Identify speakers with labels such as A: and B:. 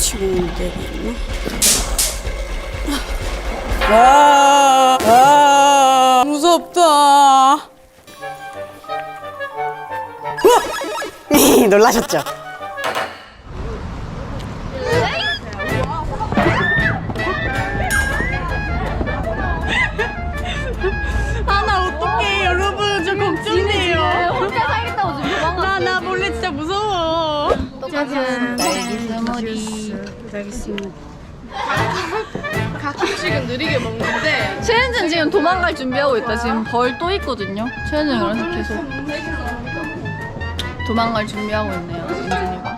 A: 친구들이 있나? 아, 아, 무섭다. 우와! 놀라셨죠? 아, 나 어떡해, 여러분. 저 걱정돼요.
B: 혼자 살겠다고 지금 도망가.
A: 나, 나 몰래 진짜 무서워.
B: 짜잔. 딸 기 스무디.
C: 가끔씩은 느리게 먹는데
B: 최현진 지금 도망갈 준비하고 있다. 지금 벌 또 있거든요. 최현진 그래서 계속 도망갈 준비하고 있네요. 민준이가.